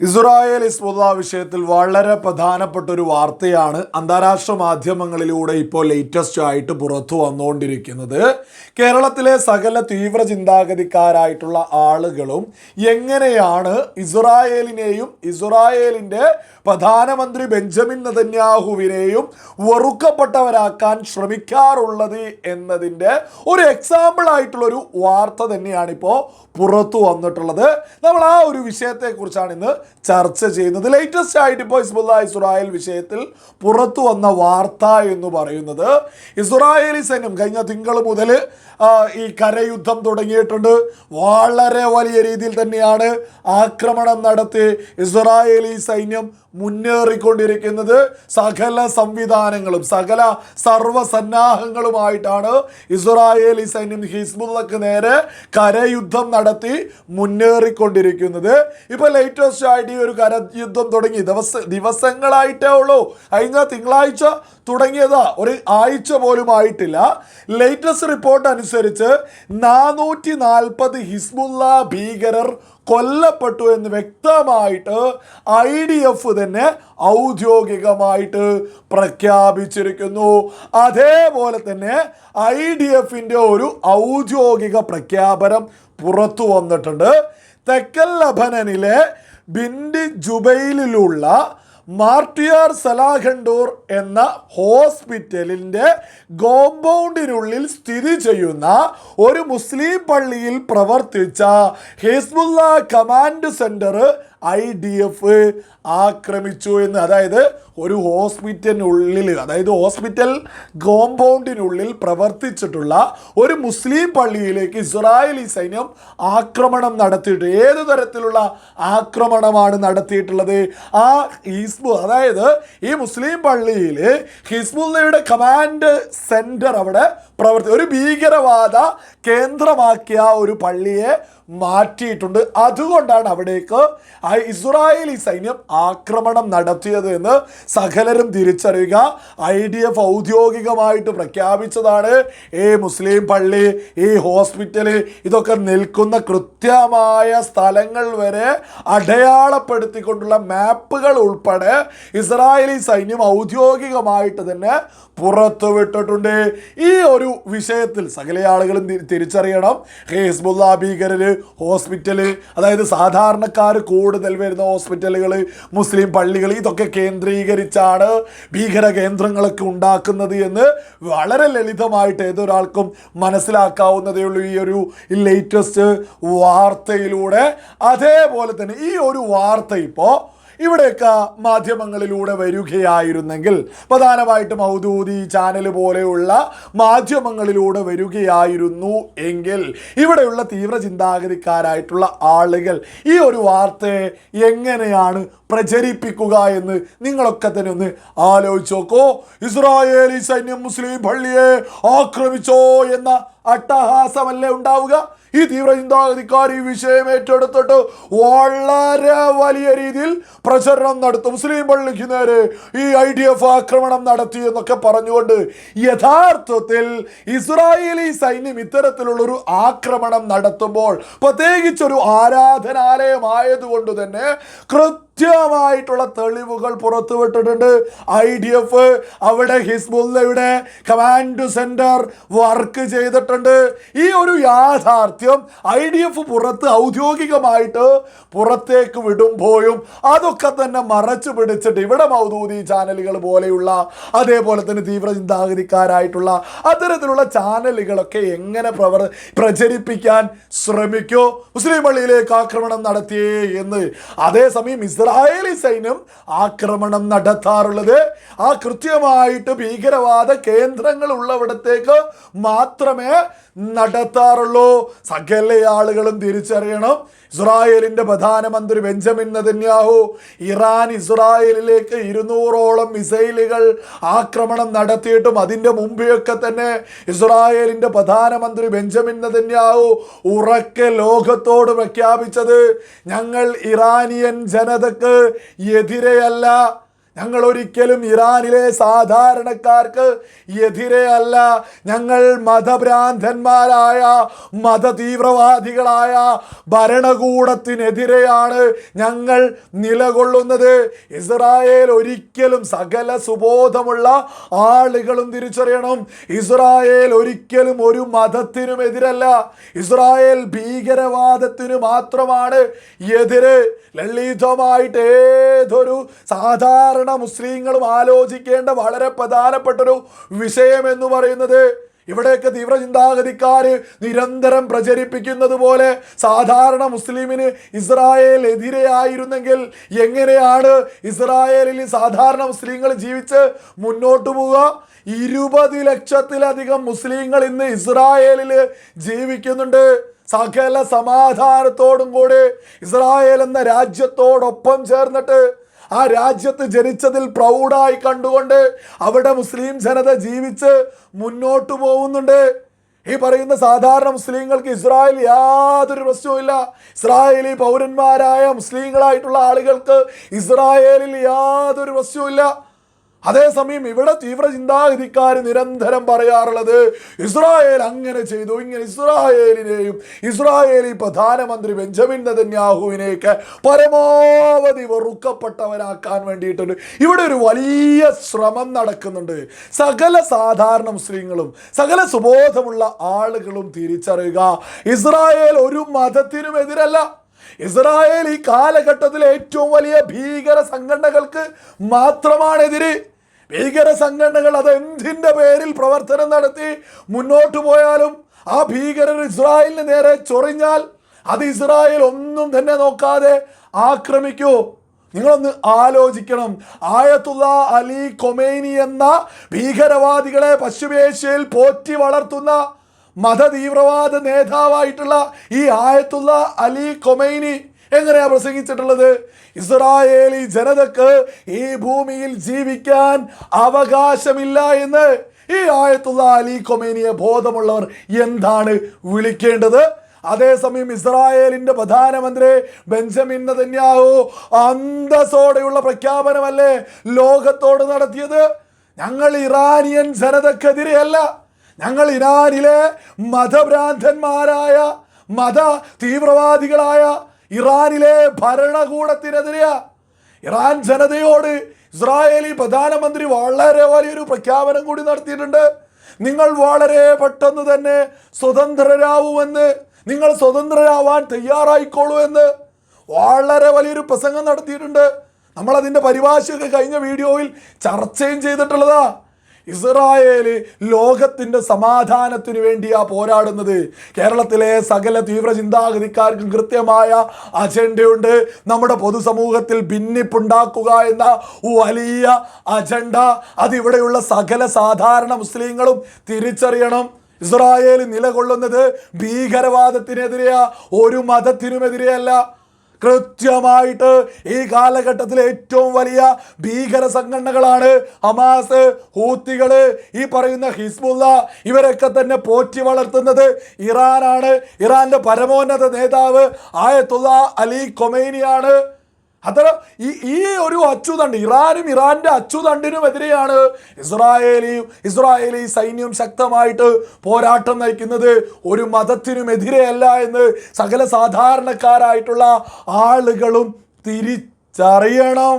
Israel ഇസ്മുദ വിഷയത്തിൽ വളരെ പ്രധാനപ്പെട്ട ഒരു വാർത്തയാണ് അന്താരാഷ്ട്ര മാധ്യമങ്ങളിലൂടെ ഇപ്പോൾ ലേറ്റസ്റ്റ് ആയിട്ട് പുറത്തു വന്നുകൊണ്ടിരിക്കുന്നത്. കേരളത്തിലെ സകല തീവ്ര ചിന്താഗതിക്കാരായിട്ടുള്ള ആളുകളും എങ്ങനെയാണ് ഇസ്രായേലിനെയും ഇസ്രായേലിന്റെ പ്രധാനമന്ത്രി ബെഞ്ചമിൻ നതന്യാഹുവിനെയും വെറുക്കപ്പെട്ടവരാക്കാൻ ശ്രമിക്കാറുള്ളത് എന്നതിന്റെ ഒരു എക്സാമ്പിൾ ആയിട്ടുള്ള ഒരു വാർത്ത തന്നെയാണ് ഇപ്പോൾ പുറത്തു വന്നിട്ടുള്ളത്. നമ്മൾ ആ ഒരു വിഷയത്തെക്കുറിച്ചാണ് ഇന്ന് ചർച്ച ചെയ്യുന്നത്. ലേറ്റസ്റ്റ് ആയിട്ട് ഇപ്പോൾ ഹിസ്ബുല്ല ഇസ്രായേൽ വിഷയത്തിൽ പുറത്തു വന്ന വാർത്ത എന്ന് പറയുന്നത്. ഇസ്രായേലി സൈന്യം കഴിഞ്ഞ തിങ്കൾ മുതൽ ഈ കരയുദ്ധം തുടങ്ങിയിട്ടുണ്ട്. വളരെ വലിയ രീതിയിൽ തന്നെയാണ് ആക്രമണം നടത്തി ഇസ്രായേലി സൈന്യം മുന്നേറിക്കൊണ്ടിരിക്കുന്നത് സകല സംവിധാനങ്ങളും സകല സർവസന്നാഹങ്ങളുമായിട്ടാണ് ഇസ്രായേലി സൈന്യം ഹിസ്ബുള്ളക്ക് നേരെ കരയുദ്ധം നടത്തി മുന്നേറിക്കൊണ്ടിരിക്കുന്നത്. ഇപ്പോൾ ലേറ്റസ്റ്റ് ആയിട്ട് ഈ ഒരു കരയുദ്ധം തുടങ്ങി. ദിവസ ദിവസങ്ങളായിട്ടേ ഉള്ളൂ. കഴിഞ്ഞ തിങ്കളാഴ്ച തുടങ്ങിയതാ. ഒരു ആഴ്ച പോലും ആയിട്ടില്ല. ലേറ്റസ്റ്റ് റിപ്പോർട്ട് അനുസരിച്ച് നാനൂറ്റി നാൽപ്പത് ഹിസ്ബുള്ള ഭീകരർ കൊല്ലപ്പെട്ടു എന്ന് വ്യക്തമായിട്ട് ഐ ഡി എഫ് തന്നെ ഔദ്യോഗികമായിട്ട് പ്രഖ്യാപിച്ചിരിക്കുന്നു. അതേപോലെ തന്നെ ഐ ഡി എഫിന്റെ ഒരു ഔദ്യോഗിക പ്രഖ്യാപനം പുറത്തു വന്നിട്ടുണ്ട്. തെക്കൻ ലബനനിലെ ബിൻഡി ജുബൈലിലുള്ള മാർട്ടിയാർ സലാഖണ്ടൂർ എന്ന ഹോസ്പിറ്റലിന്റെ കോമ്പൗണ്ടിനുള്ളിൽ സ്ഥിതി ചെയ്യുന്ന ഒരു മുസ്ലിം പള്ളിയിൽ പ്രവർത്തിച്ച Hezbollah command centre I D F ആക്രമിച്ചു എന്ന്. അതായത് ഒരു ഹോസ്പിറ്റലിനുള്ളിൽ അതായത് ഹോസ്പിറ്റൽ കോമ്പൗണ്ടിനുള്ളിൽ പ്രവർത്തിച്ചിട്ടുള്ള ഒരു മുസ്ലിം പള്ളിയിലേക്ക് ഇസ്രായേലി സൈന്യം ആക്രമണം നടത്തിയിട്ട് ഏത് തരത്തിലുള്ള ആക്രമണമാണ് നടത്തിയിട്ടുള്ളത്? ആ ഹിസ്ബു അതായത് ഈ മുസ്ലിം പള്ളിയിൽ ഹിസ്ബുള്ളയുടെ കമാൻഡ് സെന്റർ അവിടെ പ്രവർത്തി ഒരു ഭീകരവാദ കേന്ദ്രമാക്കിയ ഒരു പള്ളിയെ മാറ്റിയിട്ടുണ്ട്. അതുകൊണ്ടാണ് അവിടേക്ക് ഇസ്രായേലി സൈന്യം ആക്രമണം നടത്തിയത് എന്ന് സകലരും തിരിച്ചറിയുക. ഐ ഡി എഫ് ഔദ്യോഗികമായിട്ട് പ്രഖ്യാപിച്ചതാണ് ഈ മുസ്ലിം പള്ളി ഈ ഹോസ്പിറ്റൽ ഇതൊക്കെ നിൽക്കുന്ന കൃത്യമായ സ്ഥലങ്ങൾ വരെ അടയാളപ്പെടുത്തിക്കൊണ്ടുള്ള മാപ്പുകൾ ഉൾപ്പെടെ ഇസ്രായേലി സൈന്യം ഔദ്യോഗികമായിട്ട് തന്നെ പുറത്തുവിട്ടിട്ടുണ്ട്. ഈ ഒരു വിഷയത്തിൽ സകല ആളുകളും തിരിച്ചറിയണം. ഹിസ്ബുല്ല ഭീകരര് ഹോസ്പിറ്റൽ അതായത് സാധാരണക്കാർ കൂടുതൽ വരുന്ന ഹോസ്പിറ്റലുകൾ മുസ്ലിം പള്ളികൾ ഇതൊക്കെ കേന്ദ്രീകരിച്ചാണ് ഭീകര കേന്ദ്രങ്ങളൊക്കെ ഉണ്ടാക്കുന്നത് എന്ന് വളരെ ലളിതമായിട്ട് ഏതൊരാൾക്കും മനസ്സിലാക്കാവുന്നതേ ഉള്ളൂ ഈ ഒരു ലേറ്റസ്റ്റ് വാർത്തയിലൂടെ. അതേപോലെ തന്നെ ഈ ഒരു വാർത്ത ഇപ്പോൾ ഇവിടെയൊക്കെ മാധ്യമങ്ങളിലൂടെ വരികയായിരുന്നെങ്കിൽ പ്രധാനമായിട്ടും ഔദൂതി ചാനൽ പോലെയുള്ള മാധ്യമങ്ങളിലൂടെ വരികയായിരുന്നു എങ്കിൽ ഇവിടെയുള്ള തീവ്ര ചിന്താഗതിക്കാരായിട്ടുള്ള ആളുകൾ ഈ ഒരു വാർത്തയെ എങ്ങനെയാണ് പ്രചരിപ്പിക്കുക എന്ന് നിങ്ങളൊക്കെ തന്നെ ഒന്ന് ആലോചിച്ച് നോക്കോ. ഇസ്രായേലി സൈന്യം മുസ്ലിം പള്ളിയെ ആക്രമിച്ചോ എന്ന അട്ടഹാസമല്ലേ ഉണ്ടാവുക? ഈ തീവ്ര ചിന്താഗതിക്കാർ ഈ വിഷയം ഏറ്റെടുത്തിട്ട് വളരെ വലിയ രീതിയിൽ പ്രചരണം നടത്തും. മുസ്ലിം പള്ളിക്ക് നേരെ ഈ ഐ ഡി എഫ് ആക്രമണം നടത്തി എന്നൊക്കെ പറഞ്ഞുകൊണ്ട് യഥാർത്ഥത്തിൽ ഇസ്രായേലി സൈന്യം ഇത്തരത്തിലുള്ളൊരു ആക്രമണം നടത്തുമ്പോൾ പ്രത്യേകിച്ചൊരു ആരാധനാലയമായതുകൊണ്ട് തന്നെ കൃത്യമായിട്ടുള്ള തെളിവുകൾ പുറത്തുവിട്ടിട്ടുണ്ട്. ഐ ഡി എഫ് അവിടെ ഹിസ്ബുല്ലയുടെ കമാൻഡ് സെന്റർ വർക്ക് ചെയ്തിട്ടുണ്ട്. ഈ ഒരു യാഥാർത്ഥ്യം ഐ ഡി എഫ് പുറത്ത് ഔദ്യോഗികമായിട്ട് പുറത്തേക്ക് വിടുമ്പോഴും അതൊക്കെ തന്നെ മറച്ചു പിടിച്ചിട്ട് ഇവിടെ മൗദൂദി ചാനലുകൾ പോലെയുള്ള അതേപോലെ തന്നെ തീവ്ര ചിന്താഗതിക്കാരായിട്ടുള്ള അത്തരത്തിലുള്ള ചാനലുകളൊക്കെ എങ്ങനെ പ്രവർ പ്രചരിപ്പിക്കാൻ ശ്രമിക്കോ? മുസ്ലിം പള്ളിയിലേക്ക് ആക്രമണം നടത്തിയേ എന്ന്. അതേസമയം ഇസ്രായേലി സൈന്യം ആക്രമണം നടത്താറുള്ളത്. ആ കൃത്യമായിട്ട് ഭീകരവാദ കേന്ദ്രങ്ങൾ ഉള്ളവിടത്തേക്ക് മാത്രമേ നടത്താറുള്ളൂ. സകല ആളുകളും തിരിച്ചറിയണം. ഇസ്രായേലിന്റെ പ്രധാനമന്ത്രി ബെഞ്ചമിൻ നദന്യാഹു ഇറാൻ ഇസ്രായേലിലേക്ക് ഇരുന്നൂറോളം മിസൈലുകൾ ആക്രമണം നടത്തിയിട്ടും അതിന്റെ മുമ്പെയൊക്കെ തന്നെ ഇസ്രായേലിന്റെ പ്രധാനമന്ത്രി ബെഞ്ചമിൻ നദന്യാഹു ഉറക്കെ ലോകത്തോട് പ്രഖ്യാപിച്ചത് ഞങ്ങൾ ഇറാനിയൻ ജനതക്ക് എതിരെയല്ല ഞങ്ങൾ ഒരിക്കലും ഇറാനിലെ സാധാരണക്കാർക്ക് എതിരെ അല്ല. ഞങ്ങൾ മതഭ്രാന്തന്മാരായ മതതീവ്രവാദികളായ ഭരണകൂടത്തിനെതിരെയാണ് ഞങ്ങൾ നിലകൊള്ളുന്നത്. ഇസ്രായേൽ ഒരിക്കലും സകല സുബോധമുള്ള ആളുകളും തിരിച്ചറിയണം. ഇസ്രായേൽ ഒരിക്കലും ഒരു മതത്തിനും എതിരല്ല. ഇസ്രായേൽ ഭീകരവാദത്തിന് മാത്രമാണ് എതിര്. ലളിതമായിട്ട് ഏതൊരു സാധാരണ മുസ്ലിങ്ങളും ആലോചിക്കേണ്ട വളരെ പ്രധാനപ്പെട്ടൊരു വിഷയം എന്ന് പറയുന്നത് ഇവിടെയൊക്കെ തീവ്ര ചിന്താഗതിക്കാര് നിരന്തരം പ്രചരിപ്പിക്കുന്നത് പോലെ സാധാരണ മുസ്ലിമിന് ഇസ്രായേൽ എതിരെയായിരുന്നെങ്കിൽ എങ്ങനെയാണ് ഇസ്രായേലിൽ സാധാരണ മുസ്ലിങ്ങൾ ജീവിച്ച് മുന്നോട്ട് പോവുക? ഇരുപത് ലക്ഷത്തിലധികം മുസ്ലിങ്ങൾ ഇന്ന് ഇസ്രായേലിൽ ജീവിക്കുന്നുണ്ട്. സകല സമാധാനത്തോടും കൂടി ഇസ്രായേൽ എന്ന രാജ്യത്തോടൊപ്പം ചേർന്നിട്ട് ആ രാജ്യത്ത് ജനിച്ചതിൽ പ്രൗഢായി കണ്ടുകൊണ്ട് അവിടെ മുസ്ലിം ജനത ജീവിച്ച് മുന്നോട്ട് പോകുന്നുണ്ട്. ഈ പറയുന്ന സാധാരണ മുസ്ലിങ്ങൾക്ക് ഇസ്രായേൽ യാതൊരു പ്രശ്നവുമില്ല ഇസ്രായേലി പൗരന്മാരായ മുസ്ലിങ്ങളായിട്ടുള്ള ആളുകൾക്ക് ഇസ്രായേലിൽ യാതൊരു പ്രശ്നവുമില്ല അതേസമയം ഇവിടെ തീവ്ര ചിന്താഗതിക്കാർ നിരന്തരം പറയാറുള്ളത് ഇസ്രായേൽ അങ്ങനെ ചെയ്തു ഇങ്ങനെ ഇസ്രായേലിനെയും ഇസ്രായേലി പ്രധാനമന്ത്രി ബെഞ്ചമിൻ നെതന്യാഹുവിനെയൊക്കെ പരമാവധി വെറുക്കപ്പെട്ടവരാക്കാൻ വേണ്ടിയിട്ടുണ്ട്. ഇവിടെ ഒരു വലിയ ശ്രമം നടക്കുന്നുണ്ട്. സകല സാധാരണ മുസ്ലിങ്ങളും സകല സുബോധമുള്ള ആളുകളും തിരിച്ചറിയുക ഇസ്രായേൽ ഒരു മതത്തിനും എതിരല്ല. ഇസ്രായേൽ ഈ കാലഘട്ടത്തിലെ ഏറ്റവും വലിയ ഭീകര സംഘടനകൾക്ക് മാത്രമാണ് എതിര്. ഭീകര സംഘടനകൾ അത് എന്തിന്റെ പേരിൽ പ്രവർത്തനം നടത്തി മുന്നോട്ട് പോയാലും ആ ഭീകരർ ഇസ്രായേലിന് നേരെ ചൊറിഞ്ഞാൽ അത് ഇസ്രായേൽ ഒന്നും തന്നെ നോക്കാതെ ആക്രമിക്കൂ. നിങ്ങളൊന്ന് ആലോചിക്കണം. ആയത്തുള്ള അലി കൊമേനി എന്ന ഭീകരവാദികളെ പശ്ചിമേഷ്യയിൽ പോറ്റി വളർത്തുന്ന മതതീവ്രവാദ നേതാവായിട്ടുള്ള ഈ ആയത്തുള്ള അലി കൊമൈനി എങ്ങനെയാ പ്രസംഗിച്ചിട്ടുള്ളത്? ഇസ്രായേലി ജനതക്ക് ഈ ഭൂമിയിൽ ജീവിക്കാൻ അവകാശമില്ല എന്ന് ഈ ആയത്തുള്ള അലി കൊമേനിയെ ബോധമുള്ളവർ എന്താണ് വിളിക്കേണ്ടത്? അതേസമയം ഇസ്രായേലിന്റെ പ്രധാനമന്ത്രി ബെഞ്ചമിൻ നെതന്യാഹു അന്തസ്സോടെയുള്ള പ്രഖ്യാപനമല്ലേ ലോകത്തോട് നടത്തിയത്? ഞങ്ങൾ ഇറാനിയൻ ജനതക്കെതിരെയല്ല. ഞങ്ങൾ ഇറാനിലെ മതഭ്രാന്തന്മാരായ മത തീവ്രവാദികളായ ഇറാനിലെ ഭരണകൂടത്തിനെതിരെ ഇറാൻ ജനതയോട് ഇസ്രായേലി പ്രധാനമന്ത്രി വളരെ വലിയൊരു പ്രഖ്യാപനം കൂടി നടത്തിയിട്ടുണ്ട്. നിങ്ങൾ വളരെ പെട്ടെന്ന് തന്നെ സ്വതന്ത്രരാവുമെന്ന് നിങ്ങൾ സ്വതന്ത്രരാവാൻ തയ്യാറായിക്കോളൂ എന്ന് വളരെ വലിയൊരു പ്രസംഗം നടത്തിയിട്ടുണ്ട്. നമ്മളതിന്റെ പരിഭാഷയൊക്കെ കഴിഞ്ഞ വീഡിയോയിൽ ചർച്ചയും ചെയ്തിട്ടുള്ളതാ. ഇസ്രായേൽ ലോകത്തിന്റെ സമാധാനത്തിനു വേണ്ടിയാ പോരാടുന്നത്. കേരളത്തിലെ സകല തീവ്ര ചിന്താഗതിക്കാർക്കും കൃത്യമായ അജണ്ടയുണ്ട്. നമ്മുടെ പൊതുസമൂഹത്തിൽ ഭിന്നിപ്പുണ്ടാക്കുക എന്ന വലിയ അജണ്ട. അതിവിടെയുള്ള സകല സാധാരണ മുസ്ലിങ്ങളും തിരിച്ചറിയണം. ഇസ്രായേൽ നിലകൊള്ളുന്നത് ഭീകരവാദത്തിനെതിരെയാ ഒരു മതത്തിനുമെതിരെയല്ല. കൃത്യമായിട്ട് ഈ കാലഘട്ടത്തിലെ ഏറ്റവും വലിയ ഭീകര സംഘടനകളാണ് ഹമാസ് ഹൂത്തികൾ ഈ പറയുന്ന ഹിസ്ബുള്ള ഇവരൊക്കെ തന്നെ പോറ്റി വളർത്തുന്നത് ഇറാനാണ്. ഇറാന്റെ പരമോന്നത നേതാവ് ആയത്തുള്ള അലി കൊമൈനിയാണ് അത്ര ഈ ഈ ഒരു അച്ചുതണ്ട്. ഇറാനും ഇറാന്റെ അച്ചുതണ്ടിനുമെതിരെയാണ് ഇസ്രായേലിയും ഇസ്രായേലി സൈന്യം ശക്തമായിട്ട് പോരാട്ടം നയിക്കുന്നത്. ഒരു മതത്തിനുമെതിരെയല്ല എന്ന് സകല സാധാരണക്കാരായിട്ടുള്ള ആളുകളും തിരിച്ചറിയണം.